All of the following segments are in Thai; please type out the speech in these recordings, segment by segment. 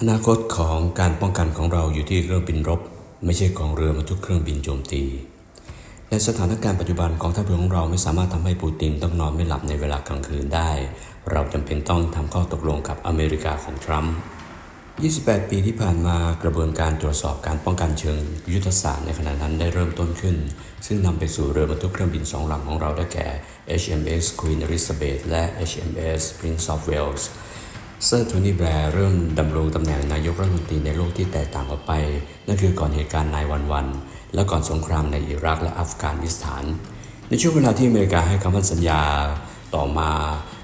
อนาคตของการป้องกันของเราอยู่ที่เครื่องบินรบ ไม่ใช่กองเรือบรรทุกเครื่องบินโจมตี ในสถานการณ์ปัจจุบันกองทัพเรือของเราไม่สามารถทำให้ปูตินต้องนอนไม่หลับในเวลากลางคืนได้ เราจำเป็นต้องทำข้อตกลงกับอเมริกาของทรัมป์ 28 ปีที่ผ่านมากระบวนการตรวจสอบการป้องกันเชิงยุทธศาสตร์ในขณะนั้นได้เริ่มต้นขึ้น ซึ่งนำไปสู่เรือบรรทุกเครื่องบินสองลำของเราได้แก่ HMS Queen Elizabeth และ HMS Prince of Wales เซอร์โทนี่แบร์เริ่มดำรงตำแหน่งนายกรัฐมนตรีในโลกที่แตกต่างออกไป นั่นคือก่อนเหตุการณ์นายวันวัน และก่อนสงครามในอิรักและอัฟกานิสถาน ในช่วงเวลาที่อเมริกาให้คำมั่นสัญญาต่อมา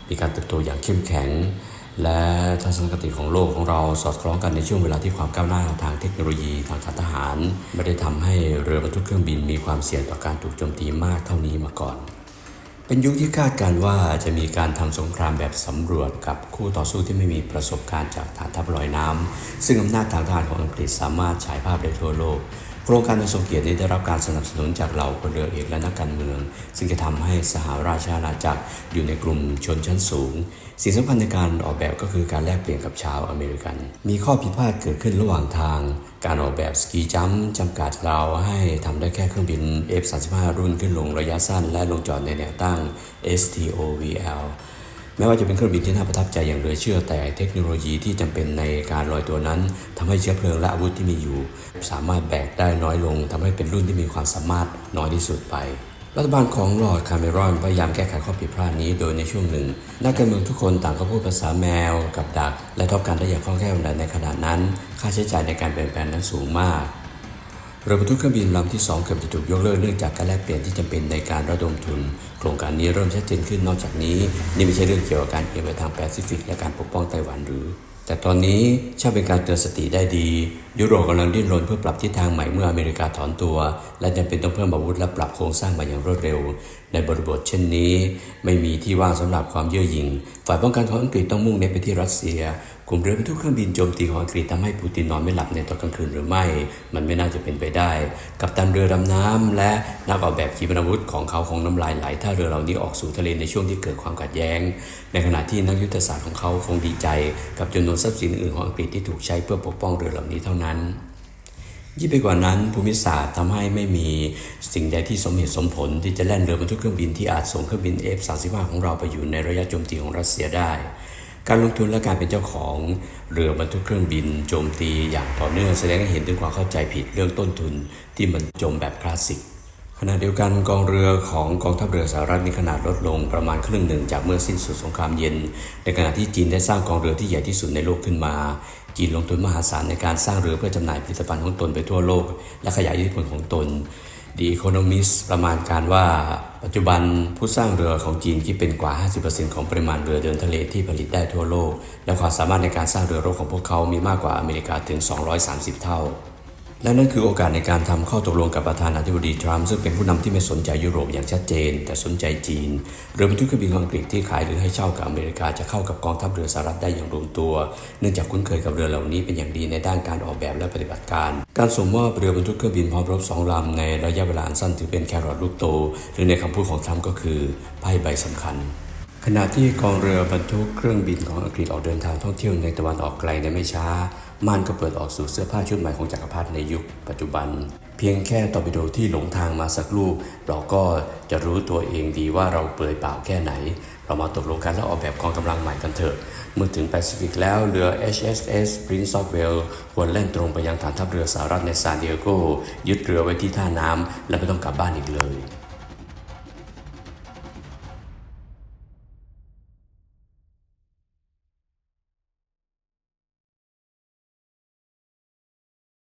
มีการเติบโตอย่างเข้มแข็ง และทัศนคติของโลกของเราสอดคล้องกันในช่วงเวลาที่ความก้าวหน้าทางเทคโนโลยีทางการทหาร ไม่ได้ทำให้เรือบรรทุกเครื่องบินมีความเสี่ยงต่อการถูกโจมตีมากเท่านี้มาก่อน เป็นยุคที่คาดการณ์ว่าจะมีการทำสงครามแบบสำรวจกับคู่ต่อสู้ที่ไม่มีประสบการณ์จากฐานทัพลอยน้ำซึ่งอำนาจทางทหารของอังกฤษสามารถฉายภาพได้ทั่วโลกโครงการอันทรงเกียรตินี้ได้รับการสนับสนุนจากเหล่าพลเรือเอกและนักการเมือง ซึ่งจะทำให้สหราชอาณาจักรอยู่ในกลุ่มชนชั้นสูง สิ่งสำคัญในการออกแบบก็คือการแลกเปลี่ยนกับชาวอเมริกัน มีข้อผิดพลาดเกิดขึ้นระหว่างทาง การออกแบบสกีจัมป์จำกัดเราให้ทำได้แค่เครื่องบิน F-35 รุ่นขึ้นลงระยะสั้น และลงจอดในแนวตั้ง STOVL แม้ว่าจะเป็นเครื่องบินที่น่าประทับใจอย่างเหลือเชื่อแต่เทคโนโลยีที่จำเป็นในการลอยตัวนั้นทำให้เชื้อเพลิงและอาวุธที่มีอยู่ สามารถแบกได้น้อยลงทำให้เป็นรุ่นที่มีความสามารถน้อยที่สุดไป รัฐบาลของลอร์ดคาเมรอนพยายามแก้ไขข้อผิดพลาดนี้โดยในช่วงหนึ่ง นักการเมืองทุกคนต่างก็พูดภาษาแมวกับดัก และทบกันได้อย่างคล่องแคล่วในขณะนั้น ค่าใช้จ่ายในการเปลี่ยนแปลงนั้นสูงมากเรือบรรทุกเครื่องบินลำที่ 2 เกือบจะถูกยกเลิกเนื่องจากการแลกเปลี่ยนที่จำเป็นในการระดมทุน โครงการนี้เริ่มชัดเจนขึ้นนอกจากนี้ นี่ไม่ใช่เรื่องเกี่ยวกับการเอียงไปทางแปซิฟิกและการปกป้องไต้หวันหรือ แต่ตอนนี้ช่างเป็นการเตือนสติได้ดี ยุโรปกำลังดิ้นรนเพื่อปรับทิศทางใหม่เมื่ออเมริกาถอนตัว และจำเป็นต้องเพิ่มอาวุธและปรับโครงสร้างมาอย่างรวดเร็ว ในบริบทเช่นนี้ ไม่มีที่ว่างสำหรับความเย่อหยิ่งฝ่ายป้องกันของอังกฤษต้องมุ่งเน้นไปที่รัสเซีย ลุ่มเรือบรรทุกเครื่องบินโจมตีของอังกฤษทำให้ปูตินนอนไม่หลับในตอนกลางคืนหรือไม่ มันไม่น่าจะเป็นไปได้ กับตันเรือดำน้ำและนักออกแบบขีปนาวุธของเขาคงน้ำลายไหลถ้าเรือเหล่านี้ออกสู่ทะเลในช่วงที่เกิดความขัดแย้ง ในขณะที่นักยุทธศาสตร์ของเขาคงดีใจ กับจำนวนทรัพย์สินอื่นของอังกฤษที่ถูกใช้เพื่อปกป้องเรือเหล่านี้เท่านั้นยิ่งไปกว่านั้นภูมิศาสตร์ทำให้ไม่มีสิ่งใดที่สมเหตุสมผลที่จะแล่นเรือบรรทุกเครื่องบินที่อาจส่งเครื่องบิน F-35 ของเราไปอยู่ในระยะโจมตีของรัสเซียได้ การลงทุนและการเป็นเจ้าของเรือบรรทุกเครื่องบิน โจมตีอย่างต่อเนื่องแสดงให้เห็นถึงความเข้าใจผิดเรื่องต้นทุนที่มันจมแบบคลาสสิกขณะเดียวกันกองเรือของกองทัพเรือสหรัฐมีขนาดลดลงประมาณครึ่งหนึ่งจากเมื่อสิ้นสุดสงครามเย็น ในขณะที่จีนได้สร้างกองเรือที่ใหญ่ที่สุดในโลกขึ้นมา จีนลงทุนมหาศาลในการสร้างเรือเพื่อจำหน่ายผลิตภัณฑ์ของตนไปทั่วโลก และขยายอิทธิพลของตน The Economist ประมาณการว่า ปัจจุบันผู้สร้างเรือของจีนคิดเป็นกว่า 50%ของปริมาณเรือเดินทะเลที่ผลิตได้ทั่วโลก และความสามารถในการสร้างเรือรบของพวกเขามีมากกว่าอเมริกาถึง 230 เท่า และนั่นคือโอกาสในการทำข้อตกลงกับประธานาธิบดีทรัมป์ซึ่งเป็นผู้นำที่ไม่สนใจยุโรปอย่างชัดเจน แต่สนใจจีน เรือบรรทุกเครื่องบินของอังกฤษที่ขายหรือให้เช่ากับอเมริกาจะเข้ากับกองทัพเรือสหรัฐได้อย่างลงตัว เนื่องจากคุ้นเคยกับเรือเหล่านี้เป็นอย่างดีในด้านการออกแบบและปฏิบัติการ การส่งมอบเรือบรรทุกเครื่องบินพร้อมรบสองลำในระยะเวลาอันสั้นถือเป็นแครอทลูกโต หรือในคำพูดของทรัมป์ก็คือไพ่ใบสำคัญ ขณะที่กองเรือบรรทุกเครื่องบินของอังกฤษออกเดินทางท่องเที่ยวในตะวันออกไกลในไม่ช้า ม่านก็เปิดออกสู่เสื้อผ้าชุดใหม่ของจักรพรรดิในยุคปัจจุบัน เพียงแค่ตอร์ปิโดที่หลงทางมาสักลูก เราก็จะรู้ตัวเองดีว่าเราเปลือยเปล่าแค่ไหน เรามาตกลงกันและออกแบบกองกำลังใหม่กันเถอะ เมื่อถึงแปซิฟิกแล้วเรือ HSS Prince of Wales ควรแล่นตรงไปยังฐานทัพเรือสหรัฐในซานดิเอโกยึดเรือไว้ที่ท่าน้ำและไม่ต้องกลับบ้านอีกเลย